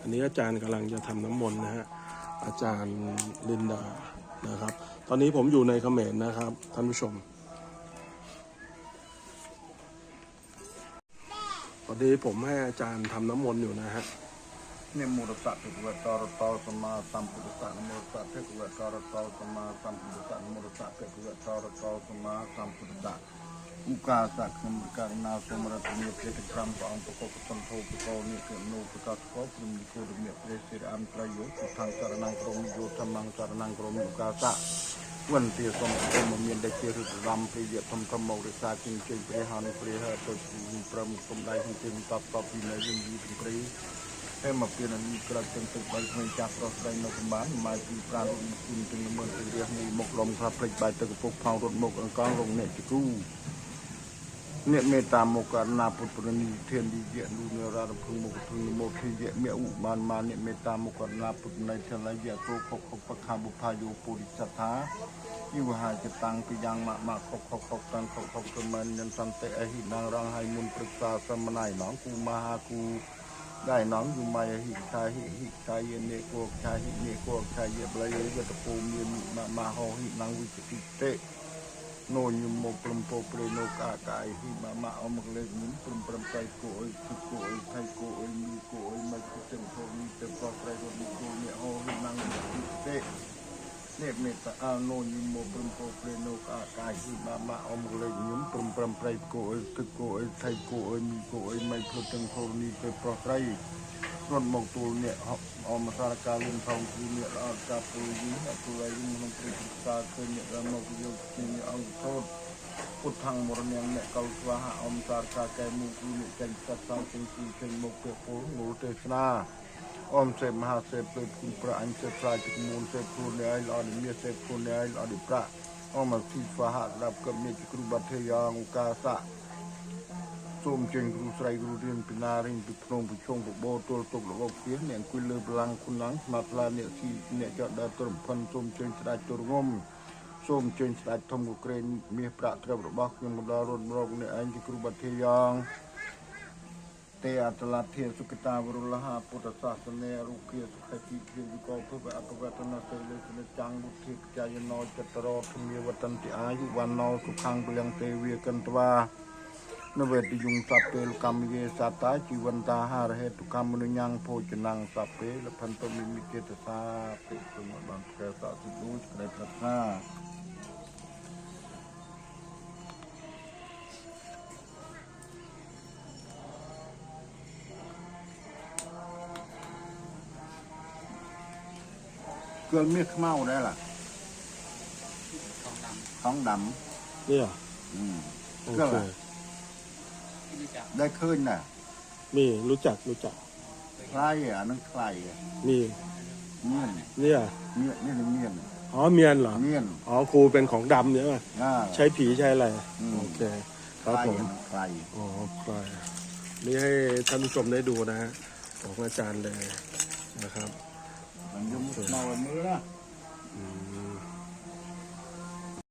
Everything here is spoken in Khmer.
อันนี้อาจารย์กำลังจะทำน้ำมนต์นะฮะอาจารย์ลินดานะครับ ตอนนี้ผมอยู่ในเขมรนะครับท่านผู้ชมตอนนี้ผมให้อาจารย์ทำน้ำมนต์อยู่นะฮะเนิโมตัสสะภะคะวะโตอระหะโตสมาสัมปุทธัสสะนมตัสสะภะคะวะโตอระหะโตสมาสัมปุทธัสสะนมตัสสะภะคะวะโตอระหะโตสมาสัมปุทธัสสะ ឧកាសៈខ្ញុំប្រកាសណាសូមរតនីព្រះក្រមព្រះអង្គប្រកបសន្ធោបកោនិកនោប្រកាសកោព្រមនិគោរមៈព្រះសិរអន្តរយោពុទ្ធង្សរណង្ក្រមយោធម្មង្សរណង្ក្រមឧកាសៈវន្ទាសូមគុំមានដែលជារឹតរំព្រិយធម្មធម្មរិសាជិញជិញព្រះហនុព្រះហទៅព្រមគុំដៃក្នុងជិញតបតបពីនៅយើងយីទាំងព្រីហើយមកពីនេះក្រឹកទាំងទឹកបីក្មេងចាស់ប្រុសស្រីនៅកម្ពុជាម៉ៅពីប្រានរត់គុំទាំងមើលទៅរះនេះមុខលំខ្លាប់ភ្លេចបាយទឹកកពុកផោងរត់មុខអង្កងរងអ្នកជគូ អ្នកមេតាមករណាពុទ្ធប្រនិធានវិយៈនុនរារភុមកភុមកភិយៈមេឧបានមាអ្នកមេតាមករណាពុទ្ធនៃធលយៈទុខខខខបុផាយោពុរិសថាយុវហាចតាំងពីយ៉ាងមកមកខខខកាន់ខខខមិនញន្សន្តិអហិណងរងហើយមុនព្រឹក្សាសមណៃឡងគូមហាគូដែលនំយុមៃហិតាហិហិតាយនេកោកឆាហិនេកោកឆាយបលយយតពូមានមហោហិណងវិសិតិ no yung mo plumpo pre no kakai hi mama o maglet min plum plum kai ko oi ku ko oi kai ko oi mi ko oi mai ku tem ko mi te pa pre ko mi ko mi o hi mang ku te ne me ta a no yung mo plumpo pre no kakai hi mama o maglet min plum plum kai ko oi ku ko oi kai ko oi mi ko oi mai ku tem ko mi te pa pre គ្រាន់មកទួលអ្នកអមសារការលំផងគឺអ្នកអត់ការពលវិញអត់ពលវិញក្នុងព្រឹត្តិការណ៍គឺអ្នកមកយកជាអង្គសូត្រពុទ្ធังមរណងអ្នកកលស្វាហអមសារការកែមុខគឺអ្នកចេញសិក្សាចេញពីចេញមកពពលមូលទេសនាអមសេមហាសេពលគុណប្រអញសេប្រាជមូលសេពលនៃអលមាសេពលនៃអលប្រាអមស៊ីស្វាហក្រាប់កមេជគ្រូបាធិយ៉ាងកាសៈ សូមជើញគ្រូស្រីគ្រូរៀនពីណារៀនពីភ្នំពីជុងបបោទល់ទុកលោកពីអ្នកអង្គុយលើបលាំងគុណងស្មាត់ឡាអ្នកស៊ីអ្នកចដើរត្រឹមផិនសូមជើញស្ដេចទរងំសូមជើញស្ដេចធំកក្រែងមាសប្រាក់ត្រឹមរបស់ខ្ញុំម្ដងរត់រកអ្នកឯងជាគ្រូបាត់ធាយ៉ាងទេអតលធាសុគតាវរុលហាពុទ្ធសាសនារុគាសុខជីគ្រាវិកោភពអបវតនសេលេសនចាំងមុខិកាយណោចតរោធមេវតន្តិអាយុវណ្ណោសុខੰពលំទេវាកន្តវា នវេទយងសពេលកម្មយេសតាជីវន្តាហារហេតុកម្មនុញ្ញភោជនាំងសពេលផន្តមិមិចេតសាពេសុមបានកែតសិទូចក្រៃប្រាថ្នាគល់មាសខ្មៅដែរឡាថងដាំថងដាំទៀតអូខេ ไรได้ขึ้นน่ะมีรู้จักรู้จัก ใครอะนั่นใครอะมีเมียนเนี่ยเมียนนี่เป็นเมียนอ๋อเมียนเหรอเมียนอ๋อครูเป็นของดำเนี่ยป่ะอ่าใช้ผีใช้อะไรอืมโอเคคใครับรผมอะใครอ๋อใครนี่ให้ท่านผู้ชมได้ดูนะฮะของอาจารย์เลยนะครับมันยุ่งเมามือนะ